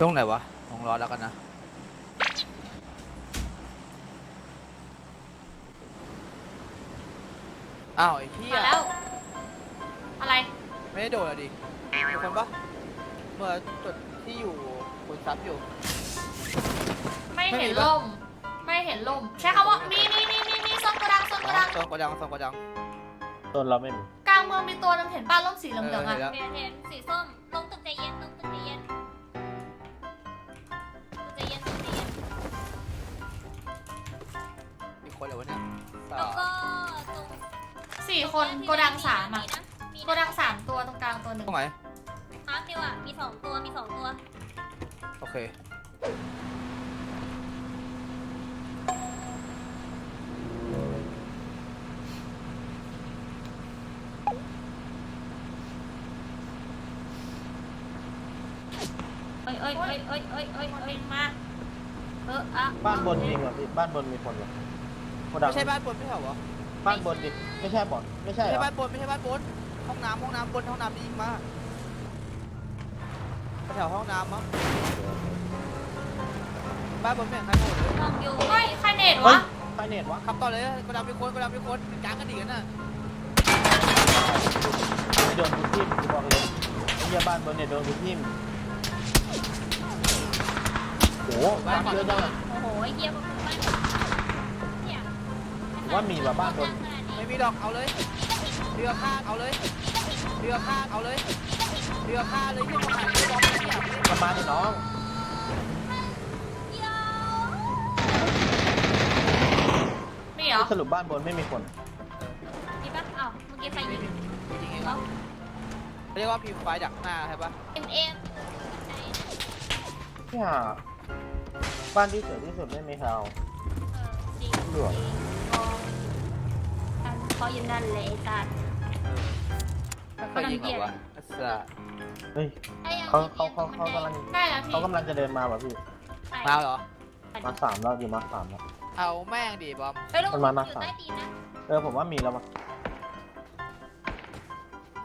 ตรงไหนวะลองรอแล้วกันนะ อ้าวไอ้เหี้ยมาแล้ว อะไร ไม่ได้โดดอะดิมีคนปะเมื่อจุดที่อยู่คุณซับอยู่ ไม่ไม่เห็นมีปะ ล่ม ไม่เห็นล่ม ใช้คำว่ามีมีมีมีมีซ่อนกระดังซ่อนอ๋กอระดังโซนกระดังโซนกระดัง ต้นเราไม่มี กลางเมืองมีตัวนึงเห็นป้าล่มสีเหลืองๆอะ เออเห็นเห็นสีส้ม ตรงตึกใจเย็น ตรงตึกใจเย็น คนเหรอวะเนี่ยสาแล้วมก็ตรงสี่คนโกดังสามอะนะมีโกดังสามตัวตรงกลางตัวหนึ่งตรงไหนมาร์คเดียวอะ มีสองตัว มีสองตัว โอเคเอ้ยเอ้ยเอ้ยเอ้ยเอ้ยเอ้ยคนหเอ้ยนึ่งมา เอออะบ้านบนมีเหรอพี่บ้านบนมีคนเหรอโก ดังไม่ใช่บ้านบนไม่ใช่เหรอบ้านบนดิไม่ใช่บอนไม่ใช่ไม่เหรใช่อบ้านบนไม่ใช่บ้านบนห้องน้ำห้องน้ำบนห้องน้ำดีมาแถวห้องน้ำมั้งบ้านบนไม่เห็นใครโผล่เลยลองอยู่เฮ้ยใครเน็ตเฮ้ยวะใครเน็ตวะขับต่อเลยกระดังมีคนกระดังมีคนเป็นกลางกันดีกันน่ะไม่โดนทุกทีมกูบอกเลยไอ้เหี้ยบ้านบนเนี่ยโดนทุกทีมโอ้โหบ้านเยอะจังอะโอ้โหไอ้เหี้ยพวกมึงบ้านเนี่ย ว่ามีว่ะบ้านบนขนาดนี้ไม่มีดอกเอาเลยเรือข้างเอาเลยเรือข้างเอาเลยเรือข้างเลยที่มาหาเรือบอลเนี่ยมันมาเนี่ยน้องเดี๋ยวมีเหรอสรุปบ้านบนไม่มีคนมีปะอ้าวเมื่อกี้ใครยิงจริงๆเหรอเรียกว่าพิมพ์ไฟดักหน้าใช่ปะเอ็มเอ็มเนี่ยบ้านที่สวยที่สุดไม่มีใครเอาเออจริงเหลือ เขายืนนั่นเลยไอ้สัตว์ไม่เคยยิงหรอวะอัสสะเฮ้ย ไอ้ยังเขาเขาเขาเขากำลังได้แล้วพี่เขากำลังจะเดินมาแบบพี่ มาเหรอ มาสามแล้วอยู่มาสามแล้ว เอาแม่งดิบอมเฮ้ยลูกมันมามา อยู่ใต้ตีนนะเออผมว่ามีแล้ววะ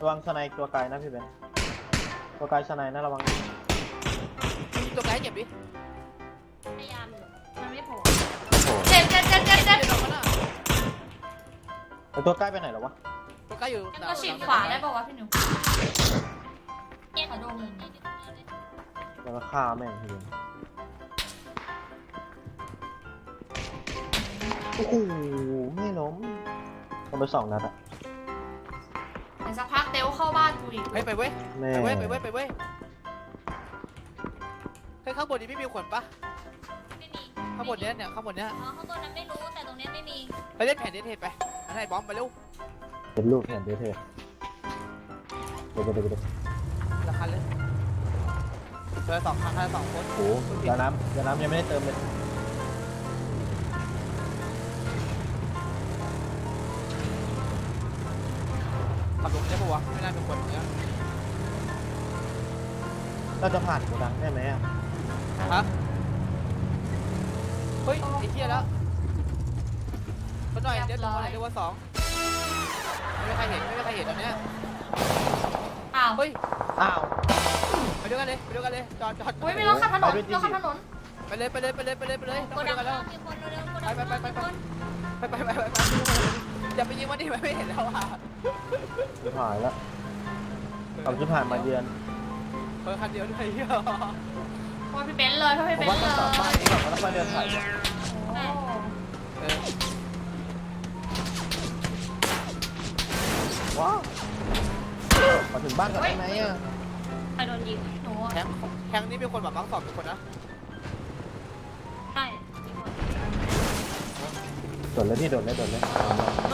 ระวังสไนตัวไกลนะพี่เบนตัวไกลสไนนะระวังมีตัวไกด์เจ็บดิ ตัวใกล้ไปไหนแล้ววะ ตัวไกด์อยู่งั้นก็ฉีดขวาได้ป่าวะพี่หนูเนี่ยขอดูมุมเนี่ยเนี่ยเนี่ยแล้วก็ฆ่าแม่งพี่เบนโอ้โหไม่ล้มผมไปสองนัดอะเดี๋ยวสักพักเดวเข้าบ้านกูอีกเฮ้ยไปเว้ย แม่ไปเว้ย ไปเว้ย ไปเว้ยเฮ้ยข้างบนนี้ไม่มีขนปะไม่มีข้างบนเนี้ยเนี่ยข้างบนเนี้ยอ๋อข้างบนนั้นไม่รู้แต่ตรงเนี้ยไม่มี ไปเล่นแผ่นเดทเทปไป อันไหนบอมไปเร็วเป็นลูกแผ่นเดทเทปเดี๋ยวเดี๋ยวเดี๋ยวละคันเลยเจอสองคันคันละสองคนโอ้โหยาน้ำยาน้ำยังไม่ได้เติมเลยขับลงได้ปะวะไม่น่าเป็นคนเนี้ยเราจะผ่านโกดังได้ไหมอะฮะเฮ้ยไอ้เหี้ยแล้ว คนหน่อยเดี๋ยวตัวไหนเดี๋ยวว่าสองไม่มีใครเห็นไม่มีใครเห็นตอนเนี้ยอ้าวเฮ้ยอ้าวไปด้วยกันเลยไปด้วยกันเลยจอดจอดอุ้ยมีรถขับถนนไปด้วยจริงรถขับถนนไปเลยไปเลยไปเลยไปเลยไปเลยโกต้องไปดัด้วยกันแล้วงมีคนเร็วๆโกดังไปไปไปไปมีคนไปไปไปไปไปอย่าไปยิงมันดิมันไม่เห็นแล้วอะจะผ่านแล้วเราจะผ่านมาเยือนเออคันเดียวด้วยเหี้ยโอ้ยพี่เบนซ์เลยพี่ผมเบนว่าซ์ต้องเลต่อยป้ายนี้ก่อนแล้วค่อยเดินถ่าย ว้าวมาถึงบ้านก่อนได้ไหมอะใครโดนยิงหนูแทงแทงนี่มีคนแบบมังสองทุกคนนะใช่มีคนโดดเลยพี่โดดเลยโดดเลยลง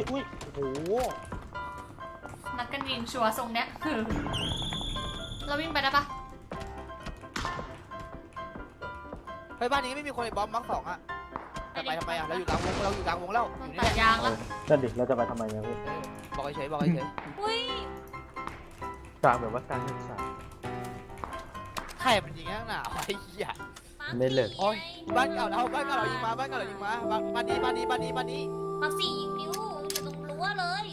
ยอุ้ยโอ้โหนัดกันยิงชัวร์ทรงเนี้ย เราวิ่งไปได้ปะเฮ้ยบ้านนี้ไม่มีคนไอ้บอมมังสองอะจะไปทำไมอะเราอยู่กลางวงเราอยู่กลางวงแล้วอมันยู่ตันี่ดแหละยางเอแล้วอนั่นดิเราจะไปทำไมเนี่ยพี่เออบอกเฉยๆบอกเฉยอุ้ยๆเไปไปไปไปไปฮ้ยกลางแบบว่ากลางศึกษาใครมันยิงข้างหน้าวะไอ้เหี้ยไม่เลิกโอ้ยบ้านเก่าเราบ้านเก่าเรายิงมาบ้านเก่าเรายิงมาบ้านบ้านนี้บ้านนี้บ้านนี้บ้านนี้มาสี่ยิงนิ้วอยู่ ตรงรั้วเลย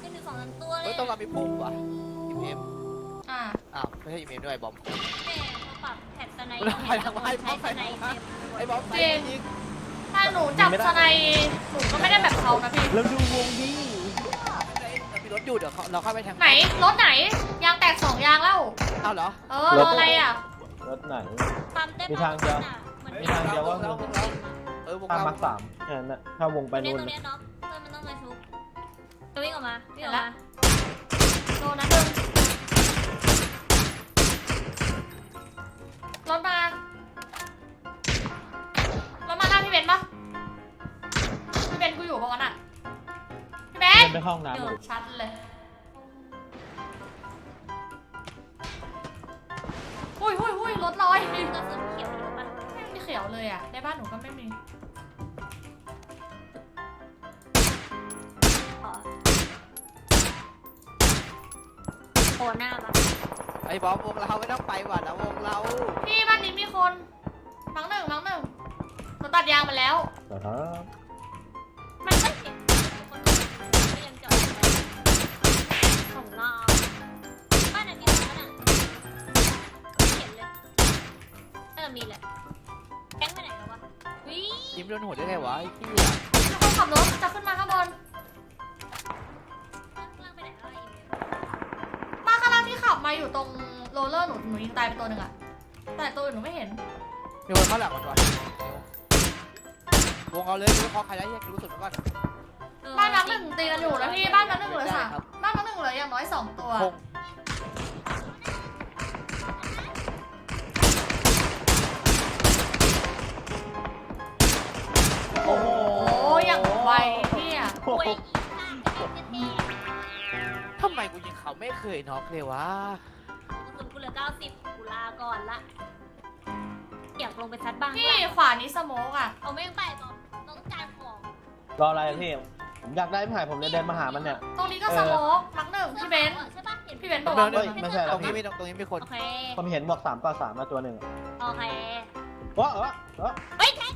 เป็นอยู่สองสามตัวเลเฮ้ยยต้องเรามีพุ่มว่ะอิมเอ็มอ่าอ้าวไม่ใช่อิมเอ็มด้วยบอมแม่มาปรับแผ่นสไนเราไปทางไหนใช้สไนไปทางไหนเต็มไอ้บอมไปยิงถ้าหนูจับสไนด์หนูก็ไม่ได้แบบเขานะพี่ แล้วดูวงดีเรามีรถอยู่เดี๋ยวเราเข้าไปทางไหนรถไหน ยางแตกสองยางแล้ว อ้าวเหรอเออรออะไรอะ รถไหน ปั๊มได้มีทางเดียว เหมือนมีทางเดียวว่าเราเราเออวงข้ามเรามาร์คสามแค่นั้นนะถ้าวงไปตรงนู่เนี้ยนตรงนะเนี้ยเนาะ จะวิ่งออกมาวิ่งออกเห็นละมาโดนนะหนึ่งรถมารถมาหน้าพี่เบนซ์ปะพี่เบนซ์กูอยู่ปะวะน่ะพี่เบนเดิซ์นไปห้องน้ำเดี๋ยวมาดิชัดเลยหุ้ยหุ้ยหุ้ยรถลอยกระสุนเขียวเยอะปะไม่มีเขียวเลยอะในบ้านหนูก็ไม่มี หน้าปะไอ้บอมวงเราไม่ต้องไปว่ะนะวงเราพี่บ้านนี้มีคนมังหนึ่งมังหนึ่งหนูตัดยางมาแล้ว นะครับมันก็เห็นคนอื่นก็ยังจอดอยู่เลยส่งนอกบ้านไหนมีคนอะไม่เห็นเลยเออมีแหละแก๊งไปไหนแล้ววะวิยิ้มโดนหัวได้ไงวะไอ้เหี้ยมีคนขับรถจะขึ้นมา หนูหนูยิงตายไปตัวหนึ่งอะแต่ตัวอื่นหนูไม่เห็น มีคนเข้าหลังมันว่ะวงเอาเลยรู้พอใครได้แยกรู้สึกก่อนเออบ้านมังหนึ่งตีกันอยู่แล้วพี่บ้านมังหนึ่งเหลือสามได้ครับบ้านมังหนึ่งเหลืออย่างน้อยสองตัว คงโอ้โห อย่างไวพี่อะโอ้ยอีห่าจะเด็ดจะเท่ทำไมกูยิงเขาไม่เคยน็อกเลยวะ 90กูลาก่อนละอยากลงไปซัดบ้างพี่ขวานี้สโมกอะเอาไม่งไปก่อนเราต้องการของรออะไรอะพี่ ผมอยากได้พี่หายผมเลยเดินมาหามันเนี่ย ตรงนี้ก็สโมกมังหนึ่งพี่เบนซ์ ใช่ปะเห็นพี่เบนซ์บอกว่า เฮ้ยไม่ใช่ตแล้รวงนี้มีตรงนี้มีคน โอเค ผมเห็นบอกสามต่อสามมาตัวหนึ่งโอเค ว้าเออเออเฮ้ยแทง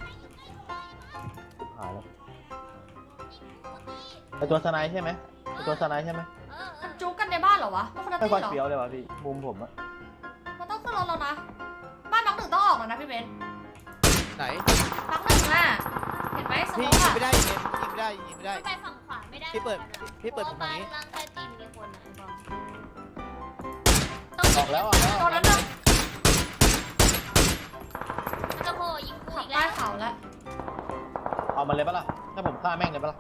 หายแล้วไอตัวสไนด์ใช่ไหมไอตัวสไนด์ใช่ไหมเออเอมัอนจุกกันในบ้านเหรอวะมันคนละไม่ตีค่อยเหรอ เฟี้ยวเลยวะพี่มุมผมอะมันต้องขึ้น รถแล้วนะ บ้านมังหนึ่งต้องออกแล้วนะพี่เบนซ์ไหนมังหนึ่งอะเห็นไหมสพี่โมกยิงอะไม่ได้ยิงไม่ได้ยิงไม่ได้ ไปฝั่งขวาไม่ได้พี่เปิดหมือนกันอะพี่เปิดพราะตรงนี้บ้านล่างใต้ตีนมีคนนะไอ้บอมออกแล้วออกแล้ว ตอนนั้นหนึ่งมันจะโผล่ยิงกูขับอีกใต้แล้วเขาแล้วเอามันเลยปะล่ะถ้าผมฆ่าแม่งเลยปะล่ะ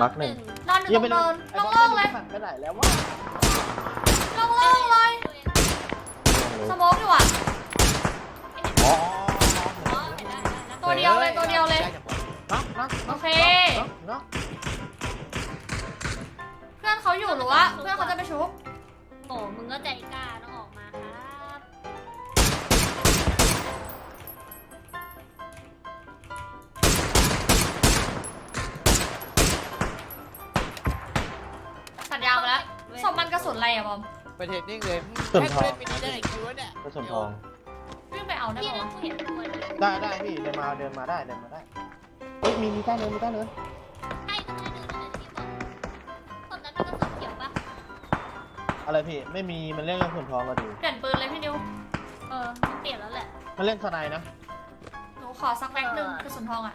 มาร์คหนึ่งนอนอยู่ตรงเนินไอ้บอลโล่งๆไม่เลยรู้หันไปไหนแล้ววะโล่งๆเลยสโมกอยู่อะอ๋ออ๋อเห็นแล้วเห็นแล้วตัวเดียวเลยตัวเดียวเลย น็อกน็อกโอเค น็อกน็อกเพื่อนเขาอยู่หรือว่าเพื่อนเขาจะไปชุบโอ้มึงก็ใจกล้าต้องออกมาค มาแล้วศพมันกระสุนอะไรอะบอมไปเทรนนิ่งเลยให้กูเล่นมินิได้ไงคิวเนี่ยกระสุนทอง วิ่งไปเอาได้พี่บอนั่มนกูเห็นตัวเดียวได้ได้พี่เดินมาเดินมาได้เดินมาได้เฮ้ยมีมีใต้เนินมีใต้เนินใช่ก็ไม่ได้ดูเลยที่บอกคนนั้นมีกระสุนเขียวปะอะไรพี่ไม่มีมันเล่นกระสุนทองก็ดีเปลี่ยนปืนเลยพี่นิวเออมันเปลี่ยนแล้วแหละ มันเล่นสไนด์นะ หนูขอสักแม็กหนึ่งกระสุนทองอะ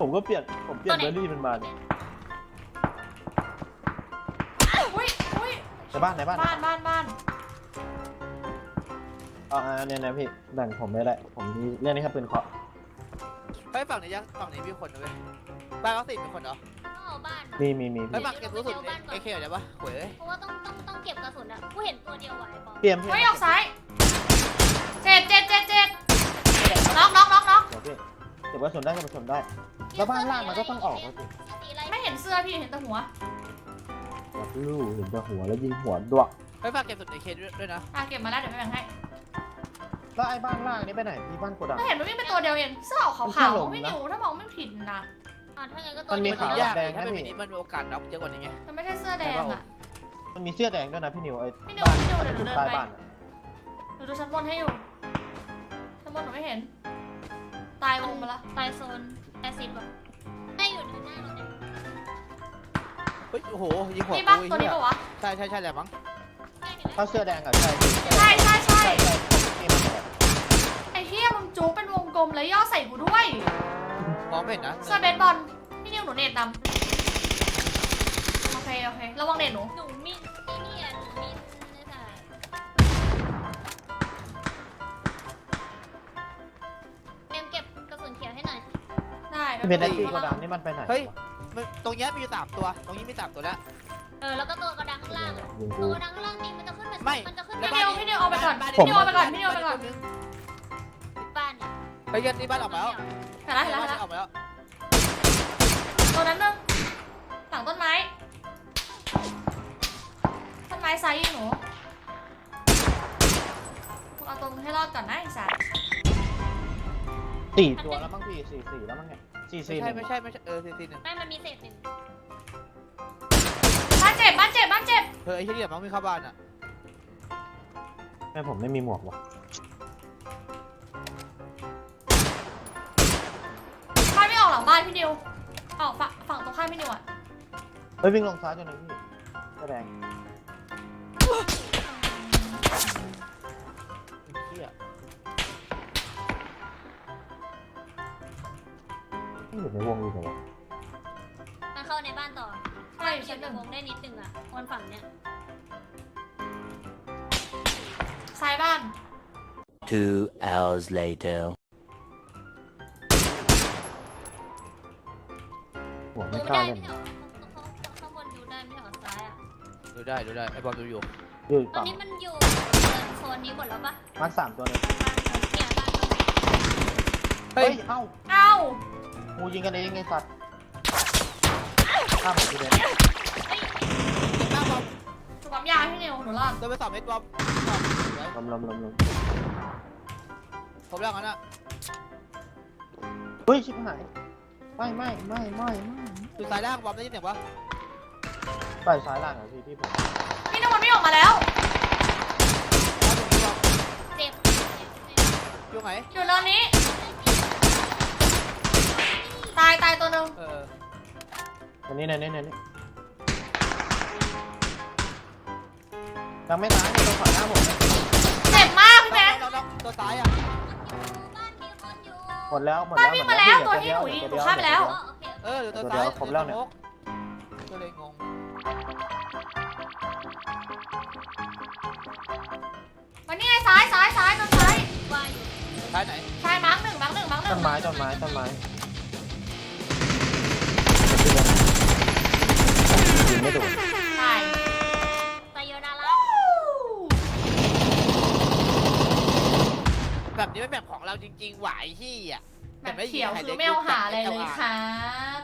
ผมก็เปลี่ยนผมเปลี่ยนเบอร์รี่เป็นบานอุ้ ในบ้านในบ้านบ้านบ้านบ้านเอ่าเนี่ยนะพี่แบ่งผมไม่ได้ผมนี่เรื่องนี้ครับเป็นเคาะไปฝั่งนี้ยังฝั่งนี้มีคนนะเว้ยบ้านเขาสิมีคนเหรอต้องเอาบ้านมีมีมีไปฝั่งเก็บรู้สึกเอเคเดี๋ยวปะหวยเอ้ยเพราะว่าต้องต้องต้องเก็บกระสุนอะกูเห็นตัวเดียวไหวบอมเตรียมพี่เฮ้ยออกซ้ายเจ็ดเจ็ดเจ็ดเจ็ดน็อกน็อกน็อกน็อกเดี๋ยวพี่เก็บกระสุนได้เก็บกระสุนได้ แล้วบ้านล่างมันก็ต้องออกแล้วสิเสื้อสีอะไรไม่เห็นเสื้อพี่เห็นแต่หัว แบบลู่เห็นแต่หัวแล้วยิงหัวดวกไปฝากเก็บสุดในเคสด้วยนะอะเก็บมาแล้วเดี๋ยวไปแบ่งให้แล้วไอ้บ้านล่างนี่ไปไหนพี่บ้านโกดังก็เห็นว่าวิ่งเป็นตัวเดียวเองเสื้อขาวมันแค่ขาวหลงไม่นะนิวถ้ามองไม่ผิดนะอ่าถ้างั้นก็มันมีมันขาวยากแดงถ้าเป็นนะแบบพี่นี้มันมีโอกาสน็อกเยอะกว่านี้ไงมันไม่ใช่เสื้อแดงอะ มันมีเสื้อแดงด้วยนะพี่นิวไอ้พี่นิวบ้านพี่นิวเดี๋ยวหนูเดินใต้ไปบ้านอะหนูดูชั้นบนให้อยู่ชั้นบนหนูไม่เห็น ตายวงไปละ ตายโซนแอซิดแบบได้อยู่ในหน้าเราเนี่ย เฮ้ยโอ้โหยิงหัวนี่ปะกูตัวนี้ปะวะ ใช่ใช่ใช่แหละมั้งได้เห็นไหมถ้าเสื้อแดงอะใช่ใช่ใช่ใช่ใช่ใช่นี่มันแบบไอ้เฮียมึงจุ๊บเป็นวงกลมแล้วย่อใส่กูด้วยมองไม่เห็นนะเสื้อเบสบอลพี่นิวหนูเน็ตนำโอเคโอเคระวังเน็ตหนู หนูมีไอ้นี่อะหนูมีไม่ใช่เมมเก็บกระสุนเขียวให้หน่อยได้เป็นไอ้ดี๋ยวที่หโกนูดังนี่มันไปไหนเฮ้ยวะ มันตรงเนี้ยมีอยู่สามตัว ตรงนี้มีสามตัวแล้ว เออแล้วก็ตัวกระดังข้างล่างอะยิงตักูวกระดังข้างล่างนี่มันจะขึ้นมาไม่ มันจะขึ้นแล้มาวพี่นิวพี่นิวเอาไปก่อนบ้าพี่นิวเอาไปก่อนพี่นิวเอาไปก่อน บ้านเนี่ยเฮ้ยเงินที่บ้านออกมาแล้วเห็นแล้วเห็นแล้วเห็นแล้วออกมาแล้ว ตัวนั้นนึงหลังต้นไม้ ต้นไม้ไซส์หนูมึงเอาตัวมึงให้รอดก่อนนะไอ้สัตว์สี่ตัวแล้วมั้งพี่สี่สี่แล้วมั้งเนี่ย สี่ไม่สี่ใช่ไม่ใช่ไม่ใช่เออซีซีหนึ่งไม่มันมีเศษหนึ่งบ้านเจ็บบ้านเจ็บบ้านเจ็บเธอไอ้ที่เดียวมั้งไม่เข้าบ้านอะแม่ผมไม่มีหมวกว่ะบ้านไม่ออกหลังบ้านพี่นิวออกฝั่งฝั่งตรงข้ามพี่นิวอะเฮ้ยวิ่งลงซ้ายตัวหนึงพี่เสื้อแดง ไม่อยู่ในวงอยู่เหรอวะมันเข้าในบ้านต่อใช่อชั้ยู่นหในนึ่งวงได้นิดนึงอะคนฝั่งเนี้ยซ้ายบ้าน Two hours later. หัวดูไม่ไม่กล้าได้เล่นไม่ใช่เหรอข้างบนดูได้ไม่ใช่เหรอซ้ายอะดูได้ดูได้ไอ้บอลดูอยู่อยู่อีกตอนฝั่งนี้มันอยู่โซนนี้หมดแล้วปะมาร์คสามตัวหนึงเนี่ยบ้านเราเฮ้เฮ้ยยเอ้าเอ้า งูยิงกันเองไงสัตว์ข้ามไปที่เดิมเจ็บมากบอลถูกปั๊มยาให้พี่นิวหนูรอดโดนไปสองเม็ดบอลลมลมลมลมผมแล้วงั้นอะเฮ้ยชิบหายไม่ไม่ไม่ไม่ไม่ดูสายล่างบอลได้ยินเสียงปะไปซ้ายล่างเหรอพี่ที่ผมพี่นิวมันไม่ออกมาแล้วเจ็บอยู่ไหนอยู่เนินนี้ตายตายตัวหนึ่งเอออันนี้เนี่ยเนี่ยเนี่ยยังไม่ตายนี่ตัวขวาหน้าผมเนี่ยเจ็บมากพี่แบงค์น้องตัวซ้ายอะบ้านมีคนอยู่หมดแล้วหมดบ้าแล้นววิ่งหมมาดแล้วเหตัวอที่หนูเดียิงยวหนูฆ่าไปแล้วอ๋อโอเคเออเดี๋ยวตัวเดี๋ซ้ายยวครบแล้วเนี่ยก็เลยงงวันนี้ไงซ้ายซ้ายซ้ายตัวซ้าย ว่าอยู่ซ้ายไหนใช่มาร์กหนึ่งมาร์กหนึ่งมาร์กหนึ่ต้งนไม้ต้นไม้ต้นไม้ เขียวคือไม่เอาหาอะไรเลยครับ